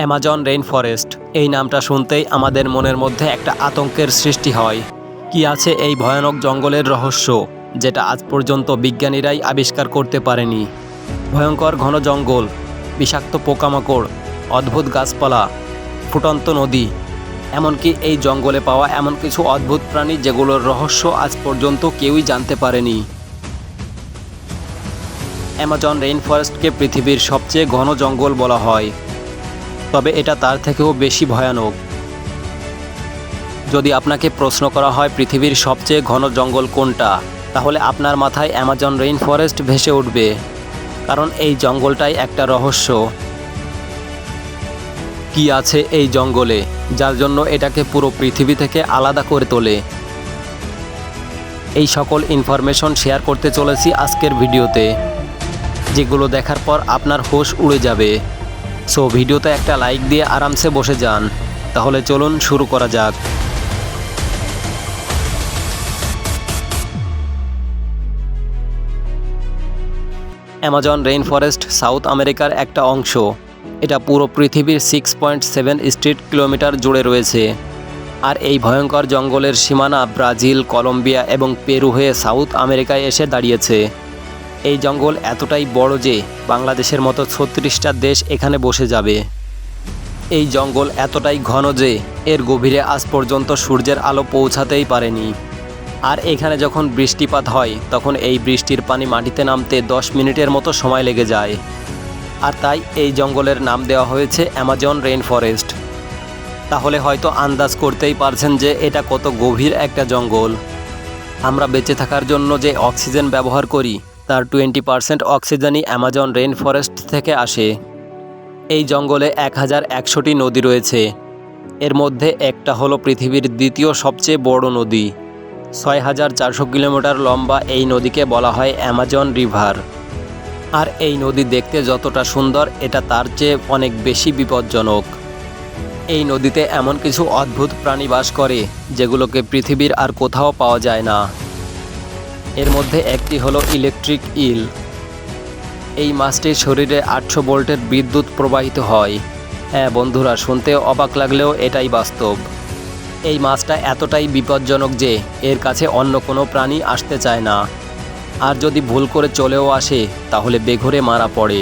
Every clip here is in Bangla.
অ্যামাজন রেইন ফরেস্ট এই নামটা শুনতেই আমাদের মনের মধ্যে একটা আতঙ্কের সৃষ্টি হয়। কি আছে এই ভয়ানক জঙ্গলের রহস্য, যেটা আজ পর্যন্ত বিজ্ঞানীরাই আবিষ্কার করতে পারেনি? ভয়ঙ্কর ঘন জঙ্গল, বিষাক্ত পোকামাকড়, অদ্ভুত গাছপালা, ফুটন্ত নদী, এমনকি এই জঙ্গলে পাওয়া এমন কিছু অদ্ভুত প্রাণী যেগুলোর রহস্য আজ পর্যন্ত কেউই জানতে পারেনি। অ্যামাজন রেইন ফরেস্টকে পৃথিবীর সবচেয়ে ঘন জঙ্গল বলা হয়। তবে এটা তার থেকেও বেশি ভয়ানক। যদি আপনাকে প্রশ্ন করা হয় পৃথিবীর সবচেয়ে ঘন জঙ্গল কোনটা, তাহলে আপনার মাথায় অ্যামাজন রেইন ফরেস্ট ভেসে উঠবে, কারণ এই জঙ্গলটাই একটা রহস্য। কি আছে এই জঙ্গলে, যার জন্য এটাকে পুরো পৃথিবী থেকে আলাদা করে তোলে? এই সকল ইনফরমেশন শেয়ার করতে চলেছি আজকের ভিডিওতে, যেগুলো দেখার পর আপনার হোশ উড়ে যাবে। সো ভিডিওতে একটা লাইক দিয়ে আরামসে বসে যান। তাহলে চলুন শুরু করা যাক। অ্যামাজন রেইন ফরেস্ট সাউথ আমেরিকার একটা অংশ। এটা পুরো পৃথিবীর six point seven street kilometre জুড়ে রয়েছে। আর এই ভয়ঙ্কর জঙ্গলের সীমানা ব্রাজিল, কলম্বিয়া এবং পেরু হয়ে সাউথ আমেরিকায় এসে দাঁড়িয়েছে। এই জঙ্গল এতটাই বড় যে বাংলাদেশের মতো ছত্রিশটা দেশ এখানে বসে যাবে। এই জঙ্গল এতটাই ঘন যে এর গভীরে আজ পর্যন্ত সূর্যের আলো পৌঁছাতেই পারেনি। আর এখানে যখন বৃষ্টিপাত হয়, তখন এই বৃষ্টির পানি মাটিতে নামতে দশ মিনিটের মতো সময় লেগে যায়। আর তাই এই জঙ্গলের নাম দেওয়া হয়েছে অ্যামাজন রেইন ফরেস্ট। তাহলে হয়তো আন্দাজ করতেই পারছেন যে এটা কত গভীর একটা জঙ্গল। আমরা বেঁচে থাকার জন্য যে অক্সিজেন ব্যবহার করি তার টোয়েন্টি পার্সেন্ট অক্সিজেনই অ্যামাজন রেইন ফরেস্ট থেকে আসে। এই জঙ্গলে এক হাজার একশোটি নদী রয়েছে। এর মধ্যে একটা হলো পৃথিবীর দ্বিতীয় সবচেয়ে বড় নদী। ছয় হাজার চারশো কিলোমিটার লম্বা এই নদীকে বলা হয় অ্যামাজন রিভার। আর এই নদী দেখতে যতটা সুন্দর, এটা তার চেয়ে অনেক বেশি বিপজ্জনক। এই নদীতে এমন কিছু অদ্ভুত প্রাণী বাস করে, যেগুলোকে পৃথিবীর আর কোথাও পাওয়া যায় না। এর মধ্যে একটি হলো ইলেকট্রিক ইল। এই মাছটির শরীরে আটশো ভোল্টের বিদ্যুৎ প্রবাহিত হয়। হ্যাঁ বন্ধুরা, শুনতে অবাক লাগলেও এটাই বাস্তব। এই মাছটা এতটাই বিপজ্জনক যে এর কাছে অন্য কোনো প্রাণী আসতে চায় না। আর যদি ভুল করে চলেও আসে, তাহলে বেঘরে মারা পড়ে।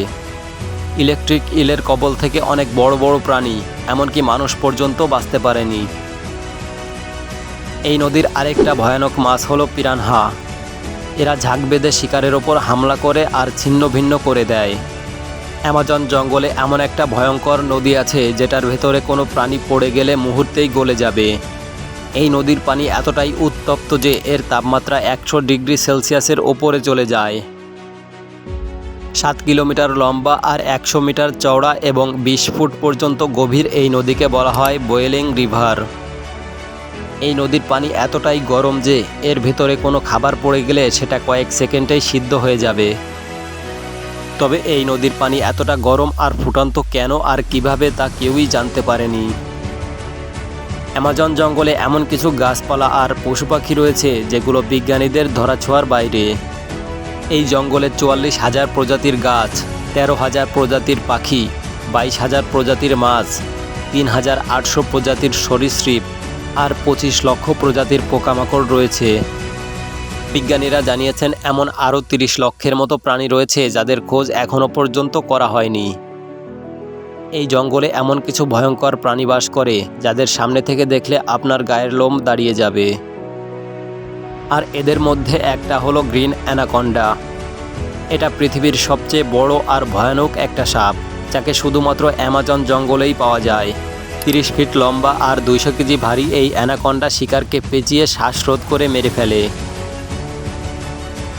ইলেকট্রিক ইলের কবল থেকে অনেক বড় বড় প্রাণী, এমনকি মানুষ পর্যন্ত বাঁচতে পারেনি। এই নদীর আরেকটা ভয়ানক মাছ হলো পিরানহা। এরা ঝাঁক বেঁধে শিকারের ওপর হামলা করে আর ছিন্ন ভিন্ন করে দেয়। অ্যামাজন জঙ্গলে এমন একটা ভয়ঙ্কর নদী আছে যেটার ভেতরে কোনো প্রাণী পড়ে গেলে মুহূর্তেই গলে যাবে। এই নদীর পানি এতটাই উত্তপ্ত যে এর তাপমাত্রা একশো ডিগ্রি সেলসিয়াসের ওপরে চলে যায়। সাত কিলোমিটার লম্বা আর একশো মিটার চওড়া এবং বিশ ফুট পর্যন্ত গভীর এই নদীকে বলা হয় বোয়েলিং রিভার। এই নদীর পানি এতটাই গরম যে এর ভেতরে কোনো খাবার পড়ে গেলে সেটা কয়েক সেকেন্ডেই সিদ্ধ হয়ে যাবে। তবে এই নদীর পানি এতটা গরম আর ফুটন্ত কেন আর কীভাবে তা কেউই জানতে পারেনি। অ্যামাজন জঙ্গলে এমন কিছু গাছপালা আর পশু পাখি রয়েছে যেগুলো বিজ্ঞানীদের ধরাছোঁয়ার বাইরে। এই জঙ্গলে চুয়াল্লিশ হাজার প্রজাতির গাছ, তেরো হাজার প্রজাতির পাখি, বাইশ হাজার প্রজাতির মাছ, তিন হাজার আটশো প্রজাতির সরীসৃপ আর পঁচিশ লক্ষ প্রজাতির পোকামাকড় রয়েছে। বিজ্ঞানীরা জানিয়েছেন, এমন আরও তিরিশ লক্ষের মতো প্রাণী রয়েছে যাদের খোঁজ এখনও পর্যন্ত করা হয়নি। এই জঙ্গলে এমন কিছু ভয়ঙ্কর প্রাণী বাস করে, যাদের সামনে থেকে দেখলে আপনার গায়ের লোম দাঁড়িয়ে যাবে। আর এদের মধ্যে একটা হলো গ্রিন অ্যানাকন্ডা। এটা পৃথিবীর সবচেয়ে বড় আর ভয়ানক একটা সাপ, যাকে শুধুমাত্র অ্যামাজন জঙ্গলেই পাওয়া যায়। তিরিশ ফিট লম্বা আর দুইশো কেজি ভারী এই অ্যানাকন্ডা শিকারকে পেঁচিয়ে শ্বাসরোধ করে মেরে ফেলে।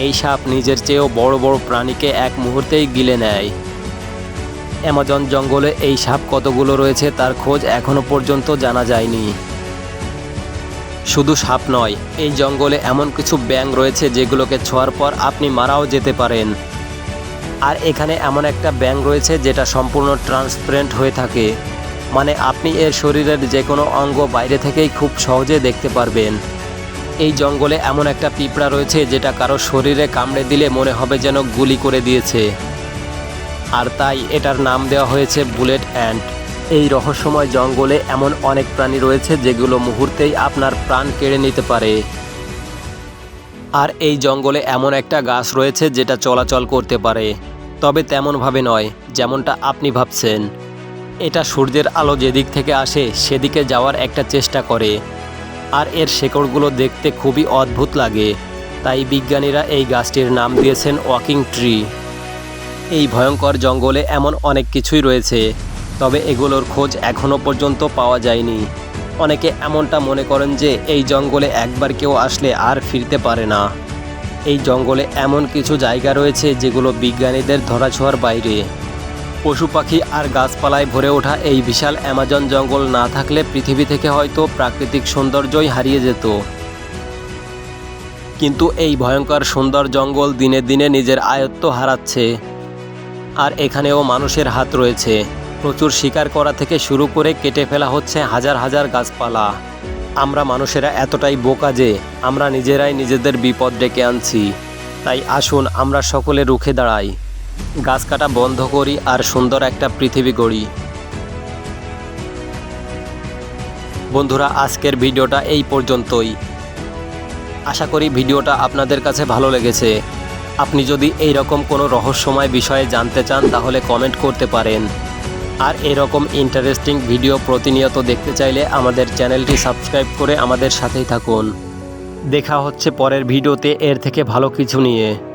এই সাপ নিজের চেয়েও বড় বড় প্রাণীকে এক মুহূর্তেই গিলে নেয়। অ্যামাজন জঙ্গলে এই সাপ কতগুলো রয়েছে তার খোঁজ এখনও পর্যন্ত জানা যায়নি। শুধু সাপ নয়, এই জঙ্গলে এমন কিছু ব্যাং রয়েছে যেগুলোকে ছোঁয়ার পর আপনি মারাও যেতে পারেন। আর এখানে এমন একটা ব্যাং রয়েছে যেটা সম্পূর্ণ ট্রান্সপারেন্ট হয়ে থাকে। মানে আপনি এর শরীরের যে কোনো অঙ্গ বাইরে থেকেই খুব সহজে দেখতে পারবেন। এই জঙ্গলে এমন একটা পিঁপড়া রয়েছে যেটা কারও শরীরে কামড়ে দিলে মনে হবে যেন গুলি করে দিয়েছে। আর তাই এটার নাম দেওয়া হয়েছে বুলেট অ্যান্ট এই রহস্যময় জঙ্গলে এমন অনেক প্রাণী রয়েছে যেগুলো মুহূর্তেই আপনার প্রাণ কেড়ে নিতে পারে। আর এই জঙ্গলে এমন একটা গাছ রয়েছে যেটা চলাচল করতে পারে। তবে তেমনভাবে নয়, যেমনটা আপনি ভাবছেন। এটা সূর্যের আলো যেদিক থেকে আসে, সেদিকে যাওয়ার একটা চেষ্টা করে। আর এর শেকড়গুলো দেখতে খুবই অদ্ভুত লাগে। তাই বিজ্ঞানীরা এই গাছটির নাম দিয়েছেন ওয়াকিং ট্রি। এই ভয়ঙ্কর জঙ্গলে এমন অনেক কিছুই রয়েছে, তবে এগুলোর খোঁজ এখনও পর্যন্ত পাওয়া যায়নি। অনেকে এমনটা মনে করেন যে এই জঙ্গলে একবার কেউ আসলে আর ফিরতে পারে না। এই জঙ্গলে এমন কিছু জায়গা রয়েছে যেগুলো বিজ্ঞানীদের ধরাছোঁয়ার বাইরে। পশু পাখি আর গাছপালায় ভরে ওঠা এই বিশাল অ্যামাজন জঙ্গল না থাকলে পৃথিবী থেকে হয়তো প্রাকৃতিক সৌন্দর্যই হারিয়ে যেত। কিন্তু এই ভয়ঙ্কর সুন্দর জঙ্গল দিনে দিনে নিজের আয়ত্ত হারাচ্ছে। আর এখানেও মানুষের হাত রয়েছে। প্রচুর শিকার করা থেকে শুরু করে কেটে ফেলা হচ্ছে হাজার হাজার গাছপালা। আমরা মানুষেরা এতটাই বোকা যে আমরা নিজেরাই নিজেদের বিপদ ডেকে আনছি। তাই আসুন আমরা সকলে রুখে দাঁড়াই। গাছ কাটা বন্ধ করি আর সুন্দর একটা পৃথিবী গড়ি। বন্ধুরা, আজকের ভিডিওটা এই পর্যন্তই। আশা করি ভিডিওটা আপনাদের কাছে ভালো লেগেছে। আপনি যদি এই রকম কোনো রহস্যময় বিষয়ে জানতে চান, তাহলে কমেন্ট করতে পারেন। আর এরকম ইন্টারেস্টিং ভিডিও প্রতিনিয়ত দেখতে চাইলে আমাদের চ্যানেলটি সাবস্ক্রাইব করে আমাদের সাথেই থাকুন। দেখা হচ্ছে পরের ভিডিওতে, এর থেকে ভালো কিছু নিয়ে।